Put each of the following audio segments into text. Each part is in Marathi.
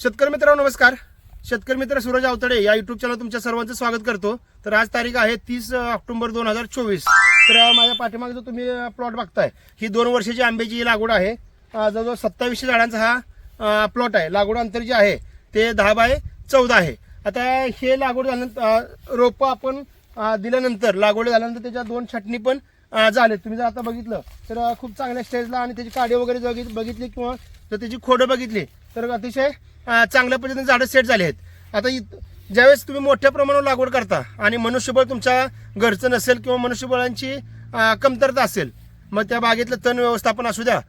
शेतकरी मित्रांनो नमस्कार. शेतकरी मित्र सूरज आवतडे या युट्यूब चॅनल तुमच्या सर्वांचं स्वागत करतो. तर आज तारीख आहे तीस ऑक्टोबर दोन हजार चोवीस. तर माझ्या पाठीमागे जो तुम्ही प्लॉट बघताय ही दोन वर्षाची आंब्याची लागवड आहे जवळजवळ सत्तावीसशे झाडांचा हा प्लॉट आहे. लागवड अंतर जे आहे ते दहा बाय चौदा आहे. आता हे लागवड झाल्यानंतर रोपं आपण दिल्यानंतर लागवड झाल्यानंतर त्याच्या दोन छटणी पण झाले तुम्ही जर आता बघितलं तर खूप चांगल्या स्टेजला आणि त्याची काडी वगैरे बघित- बघितली किंवा जर त्याची खोडं बघितली तर अतिशय चांगल्या पद्धतीने झाडं सेट झाले आहेत. आता ज्यावेळेस तुम्ही मोठ्या प्रमाणावर लागवड करता आणि मनुष्यबळ तुमच्या घरचं नसेल किंवा मनुष्यबळांची कमतरता असेल मग त्या बागेतलं तण व्यवस्थापन असू द्या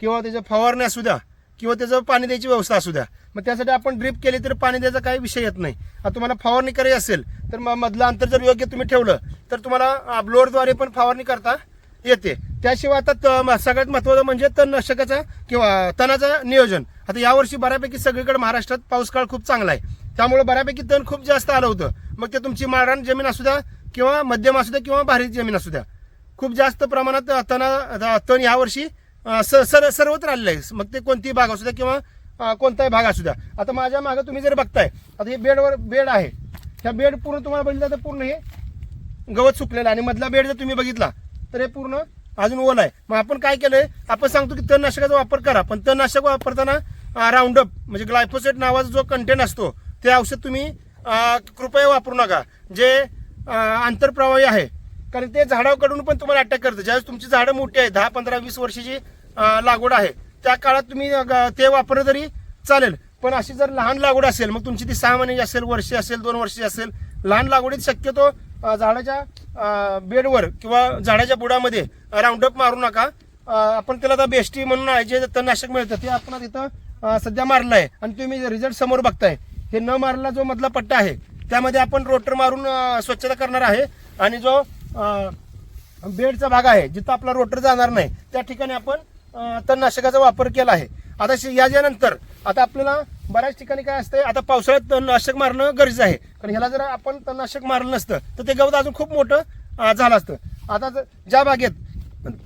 किंवा त्याचं फवारणी असू द्या किंवा त्याचं पाणी द्यायची व्यवस्था असू द्या. मग त्यासाठी आपण ड्रिप केली तर पाणी द्यायचा काही विषय येत नाही. आता तुम्हाला फवारणी करायची असेल तर मग मधलं अंतर जर योग्य तुम्ही ठेवलं तर तुम्हाला ब्लोअरद्वारे पण फवारणी करता. येते. त्याशिवाय आता त- सगळ्यात महत्त्वाचं म्हणजे तणनाशकाचा किंवा तणाचं नियोजन. आता यावर्षी बऱ्यापैकी सगळीकडे महाराष्ट्रात पाऊस काळ खूप चांगला आहे. त्यामुळे बऱ्यापैकी तण खूप जास्त आलं होतं. मग ते तुमची माळरान जमीन असू द्या किंवा मध्यम असू द्या किंवा भारी जमीन असू द्या. खूप जास्त प्रमाणात तणा तण यावर्षी स- सर सर्वत्र आलेलं आहे. मग ते कोणतीही भाग असू द्या किंवा कोणताही भाग असू द्या. आता माझ्या मागं तुम्ही जर बघताय आता हे बेडवर बेड आहे. ह्या बेड पूर्ण तुम्हाला बघितलं तर पूर्ण हे गवत सुकलेलं आहे. आणि मधला बेड जर तुम्ही बघितला तर हे पूर्ण अजून ओल आहे. मग आपण काय केलंय? आपण सांगतो की तणनाशकाचा वापर करा. पण तणनाशक वापरताना राऊंडअप म्हणजे ग्लायफोसेट नावाचा जो कंटेंट असतो ते औषध तुम्ही कृपया वापरू नका. जे आंतरप्रवाही आहे. कारण ते झाडाकडून पण तुम्हाला अटॅक करतं. ज्यावेळेस तुमची झाडं मोठी आहेत दहा पंधरा वीस वर्षाची लागवड आहे त्या काळात तुम्ही ते वापरलं तरी चालेल. पण अशी जर लहान लागवड असेल मग तुमची ती सहा महिन्याची असेल वर्षी असेल दोन वर्षी असेल लहान लागवडीत शक्यतो झाडाच्या बेडवर किंवा झाडाच्या बुडामध्ये राऊंडअप मारू नका. आपण त्याला आता बेस्टी म्हणून जे तणनाशक मिळतं ते आपण तिथं सध्या मारलं आहे आणि तुम्ही रिझल्ट समोर बघताय हे न मारला जो मधला पट्टा आहे त्यामध्ये आपण रोटर मारून स्वच्छता करणार आहे. आणि जो बेडचा भाग आहे जिथं आपला रोटर जाणार नाही त्या ठिकाणी आपण तणनाशकाचा वापर केला आहे. आता याच्यानंतर आता आपल्याला बऱ्याच ठिकाणी काय असतंय आता पावसाळ्यात तणनाशक मारणं गरजेचं आहे. कारण ह्याला जर आपण तणनाशक मारलं नसतं तर ते गवत अजून खूप मोठं झालं असतं. आता ज्या बागेत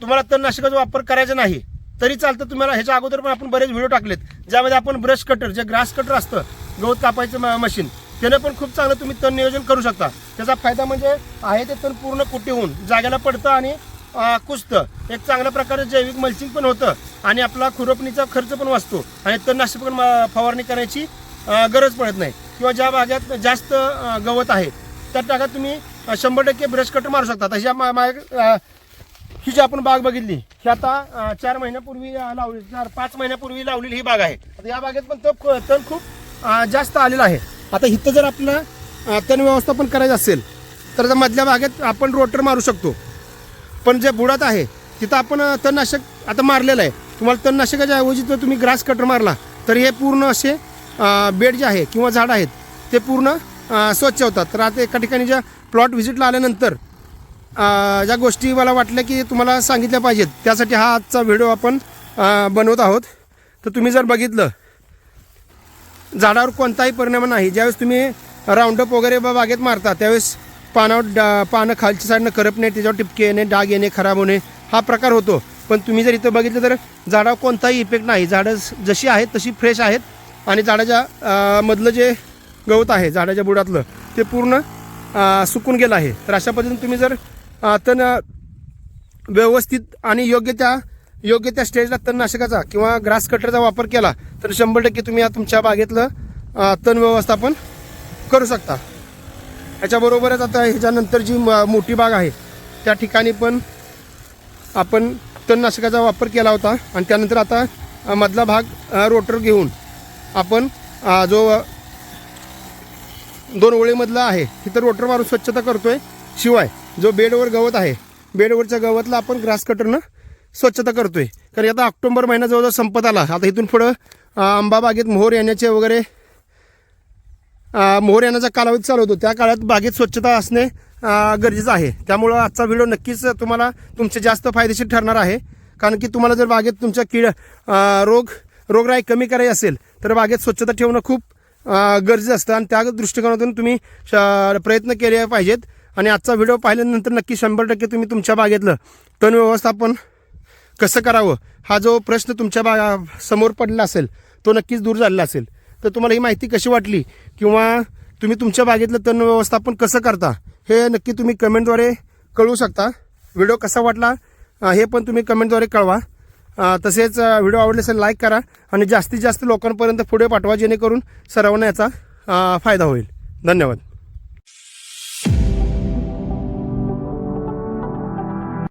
तुम्हाला तणनाशकाचा वापर करायचा नाही तरी चालतं तुम्हाला ह्याच्या अगोदर पण आपण बरेच व्हिडिओ टाकलेत. ज्यामध्ये आपण ब्रश कटर जे ग्रास कटर असतं गवत कापायचं मशीन त्यानं पण खूप चांगलं तुम्ही तण नियोजन करू शकता. त्याचा फायदा म्हणजे आहे ते तण पूर्ण कुठे होऊन जागेला पडतं आणि अं, कुजतं एक चांगल्या प्रकारे जैविक मल्चिंग पण होतं. आणि आपला खुरपणीचा खर्च पण वाचतो. आणि तणनाशक पण म- फवारणी करायची गरज पडत नाही. किंवा ज्या भागात जास्त गवत आहे त्या टाकात तुम्ही शंभर टक्के ब्रश कटर मारू शकता. तशा मा- मा- ही जी आपण बाग बघितली ही आता चार महिन्यापूर्वी लावली चार पाच महिन्यापूर्वी लावलेली ही बाग आहे. आता या बागेत पण तप तण खूप जास्त आलेलं आहे. आता इथं जर आपलं तण व्यवस्थापन करायचं असेल तर त्या मधल्या बागेत आपण रोटर मारू शकतो. पण जे बुडात आहे तिथं आपण तणनाशक आता मारलेलं आहे. तुम्हाला तणनाशकाच्या ऐवजी जर तुम्ही ग्रास कटर मारला तर हे पूर्ण असे बेड जे आहे किंवा झाड आहेत ते पूर्ण स्वच्छ होतात. तर आता एका ठिकाणी ज्या प्लॉट व्हिजिटला आल्यानंतर ज्या गोष्टी मला वाटल्या की तुम्हाला सांगितल्या पाहिजेत त्यासाठी हा आजचा व्हिडिओ आपण बनवत आहोत. तर तुम्ही जर बघितलं झाडावर कोणताही परिणाम नाही. ज्यावेळेस तुम्ही राऊंडअप वगैरे बा बागेत मारता त्यावेळेस पानावर डा पानं खालच्या साईडनं करपणे त्याच्यावर टिपके येणे डाग येणे खराब होणे हा प्रकार होतो. पण तुम्ही जर इथं बघितलं तर झाडावर कोणताही इफेक्ट नाही. झाडं जशी आहेत तशी फ्रेश आहेत आणि झाडाच्या मधलं जे गवत आहे झाडाच्या बुडातलं ते पूर्ण सुकून गेलं आहे. तर अशा पद्धतीने तुम्ही जर तण व्यवस्थित आणि योग्य त्या योग्य त्या स्टेजला तणनाशकाचा किंवा ग्रास कटरचा वापर केला तर शंभर टक्के तुम्ही या तुमच्या बागेतलं तण व्यवस्थापन करू शकता. याच्याबरोबरच आता ह्याच्यानंतर जी म- मोठी बाग आहे त्या ठिकाणी पण आपण तणनाशकाचा वापर केला होता आणि त्यानंतर आता मधला भाग रोटर घेऊन आपण जो दोन ओळीमधला आहे तिथं रोटर मारून स्वच्छता करतो आहे शिवाय जो बेडवर गवत आहे बेडवरच्या गवतला आपण ग्रास कटरनं स्वच्छता करतो आहे कारण आता ऑक्टोबर महिना जवळजवळ संपत आला. आता इथून पुढं आंबाबागेत आंबा बागेत मोहर येण्याचे वगैरे मोहर येण्याचा कालावधी चालू होतो. त्या काळात बागेत स्वच्छता असणे गरजेचं आहे. त्यामुळं आजचा व्हिडिओ नक्कीच तुम्हाला तुमचे जास्त फायदेशीर ठरणार आहे. कारण की तुम्हाला जर बागेत तुमच्या कीड रोग रोगराई कमी करायची असेल तर बागेत स्वच्छता ठेवणं खूप गरजेचं असतं. आणि त्या दृष्टिकोनातून तुम्ही श- प्रयत्न केले पाहिजेत. आणि आजचा व्हिडिओ पाहिल्यानंतर नक्की शंभर टक्के तुम्ही तुमच्या बागेतलं तण व्यवस्थापन कसं करावं हा जो प्रश्न तुमच्या बा समोर पडला असेल तो नक्कीच दूर झालेला असेल. तर तुम्हाला ही माहिती कशी वाटली? किंवा तुम्ही तुमच्या बागेतलं तण व्यवस्थापन कसं करता? हे नक्की तुम्ही कमेंटद्वारे कळवू शकता. व्हिडिओ कसा वाटला हे पण तुम्ही कमेंटद्वारे कळवा. तसेच व्हिडिओ आवडले असेल लाईक करा आणि जास्तीत जास्त लोकांपर्यंत पुढे पाठवा जेणेकरून सर्वांना याचा फायदा होईल. धन्यवाद.